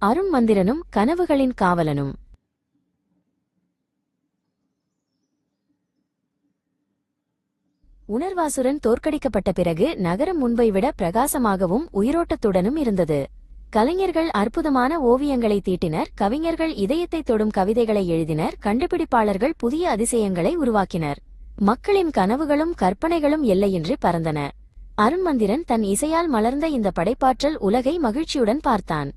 அருண் மந்திரனும் கனவுகளின் காவலனும். உணர்வாசுரன் தோற்கடிக்கப்பட்ட பிறகு நகரம் முன்பை விட பிரகாசமாகவும் உயிரோட்டத்துடனும் இருந்தது. கலைஞர்கள் அற்புதமான ஓவியங்களை தீட்டினர். கவிஞர்கள் இதயத்தை தொடும் கவிதைகளை எழுதினர். கண்டுபிடிப்பாளர்கள் புதிய அதிசயங்களை உருவாக்கினர். மக்களின் கனவுகளும் கற்பனைகளும் எல்லையின்றி பறந்தன. அருண்மந்திரன் தன் இசையால் மலர்ந்த இந்த படைப்பாற்றல் உலகை மகிழ்ச்சியுடன் பார்த்தான்.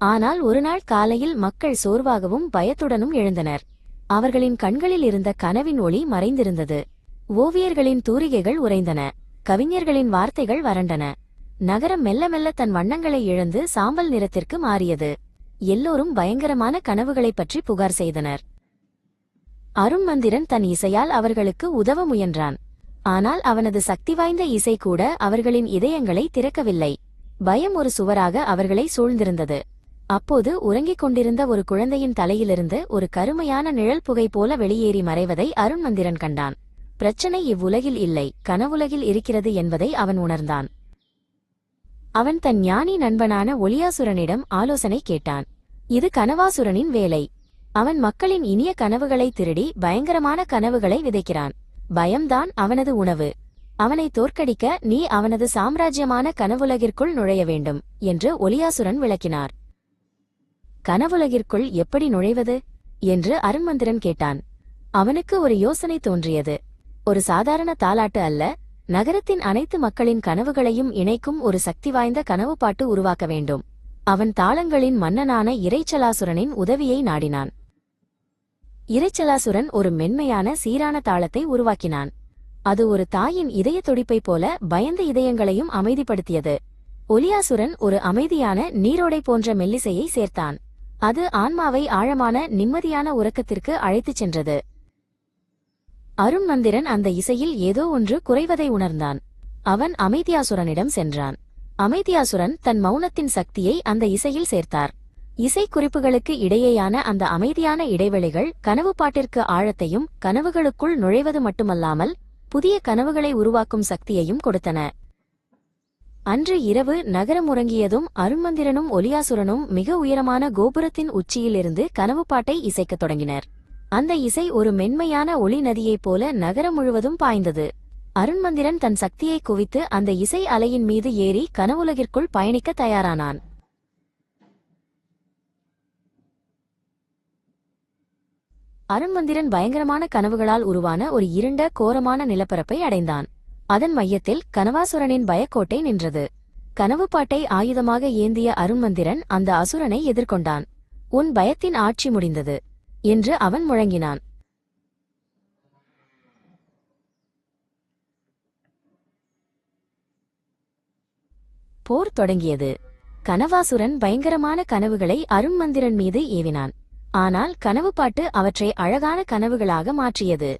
ஆனால் ஒருநாள் காலையில் மக்கள் சோர்வாகவும் பயத்துடனும் எழுந்தனர். அவர்களின் கண்களில் இருந்த கனவின் ஒளி மறைந்திருந்தது. ஓவியர்களின் தூரிகைகள் உறைந்தன. கவிஞர்களின் வார்த்தைகள் வறண்டன. நகரம் மெல்ல மெல்ல தன் வண்ணங்களை இழந்து சாம்பல் நிறத்திற்கு மாறியது. எல்லோரும் பயங்கரமான கனவுகளைப் பற்றி புகார் செய்தனர். அருண்மந்திரன் தன் இசையால் அவர்களுக்கு உதவ முயன்றான். ஆனால் அவனது சக்தி வாய்ந்த இசை கூட அவர்களின் இதயங்களை திறக்கவில்லை. பயம் ஒரு சுவராக அவர்களை சூழ்ந்திருந்தது. அப்போது உறங்கிக் கொண்டிருந்த ஒரு குழந்தையின் தலையிலிருந்து ஒரு கருமையான நிழல் புகை போல வெளியேறி மறைவதை அருண்மந்திரன் கண்டான். பிரச்சனை இவ்வுலகில் இல்லை கனவுலகில் இருக்கிறது என்பதை அவன் உணர்ந்தான். அவன் தன் ஞானி நண்பனான ஒளியாசுரனிடம் ஆலோசனை கேட்டான். இது கனவாசுரனின் வேலை. அவன் மக்களின் இனிய கனவுகளை திருடி பயங்கரமான கனவுகளை விதைக்கிறான். பயம்தான் அவனது உணவு. அவனை தோற்கடிக்க நீ அவனது சாம்ராஜ்யமான கனவுலகிற்குள் நுழைய வேண்டும் என்று ஒளியாசுரன் விளக்கினார். கனவுலகிற்குள் எப்படி நுழைவது? என்று அருண்மந்திரன் கேட்டான். அவனுக்கு ஒரு யோசனை தோன்றியது. ஒரு சாதாரண தாலாட்டு அல்ல நகரத்தின் அனைத்து மக்களின் கனவுகளையும் இணைக்கும் ஒரு சக்தி வாய்ந்த கனவு பாட்டு உருவாக்க வேண்டும். அவன் தாளங்களின் மன்னனான இறைச்சலாசுரனின் உதவியை நாடினான். இறைச்சலாசுரன் ஒரு மென்மையான சீரான தாளத்தை உருவாக்கினான். அது ஒரு தாயின் இதய துடிப்பைப் போல பயந்த இதயங்களையும் அமைதிப்படுத்தியது. ஒலியாசுரன் ஒரு அமைதியான நீரோடை போன்ற மெல்லிசையை சேர்த்தான். அது ஆன்மாவை ஆழமான நிம்மதியான உறக்கத்திற்கு அழைத்துச் சென்றது. அருண்மந்திரன் அந்த இசையில் ஏதோ ஒன்று குறைவதை உணர்ந்தான். அவன் அமைதியாசுரனிடம் சென்றான். அமைதியாசுரன் தன் மௌனத்தின் சக்தியை அந்த இசையில் சேர்த்தார். இசை குறிப்புகளுக்கு இடையேயான அந்த அமைதியான இடைவெளிகள் கனவு பாட்டிற்கு ஆழத்தையும் கனவுகளுக்குள் நுழைவது மட்டுமல்லாமல் புதிய கனவுகளை உருவாக்கும் சக்தியையும் கொடுத்தன. அன்று இரவு நகரம் உறங்கியதும் அருண்மந்திரனும் ஒலியாசுரனும் மிக உயரமான கோபுரத்தின் உச்சியிலிருந்து கனவு பாட்டை இசைக்கத் தொடங்கினர். அந்த இசை ஒரு மென்மையான ஒளி நதியைப் போல நகரம் முழுவதும் பாய்ந்தது. அருண்மந்திரன் தன் சக்தியை குவித்து அந்த இசை அலையின் மீது ஏறி கனவுலகிற்குள் பயணிக்க தயாரானான். அருண்மந்திரன் பயங்கரமான கனவுகளால் உருவான ஒரு இருண்ட கோரமான நிலப்பரப்பை அடைந்தான். அதன் மையத்தில் கனவாசுரனின் பயக்கோட்டை நின்றது. கனவுப்பாட்டை ஆயுதமாக ஏந்திய அருண்மந்திரன் அந்த அசுரனை எதிர்கொண்டான். உன் பயத்தின் ஆட்சி முடிந்தது என்று அவன் முழங்கினான். போர் தொடங்கியது. கனவாசுரன் பயங்கரமான கனவுகளை அருண்மந்திரன் மீது ஏவினான். ஆனால் கனவு பாட்டு அவற்றை அழகான கனவுகளாக மாற்றியது.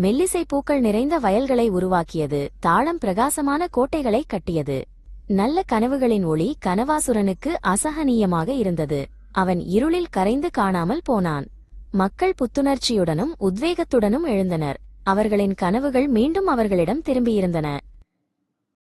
மெல்லிசை பூக்கள் நிறைந்த வயல்களை உருவாக்கியது தாளம் பிரகாசமான கோட்டைகளை கட்டியது. நல்ல கனவுகளின் ஒளி கனவாசுரனுக்கு அசகனீயமாக இருந்தது. அவன் இருளில் கரைந்து காணாமல் போனான். மக்கள் புத்துணர்ச்சியுடனும் உத்வேகத்துடனும் எழுந்தனர். அவர்களின் கனவுகள் மீண்டும் அவர்களிடம் திரும்பியிருந்தன.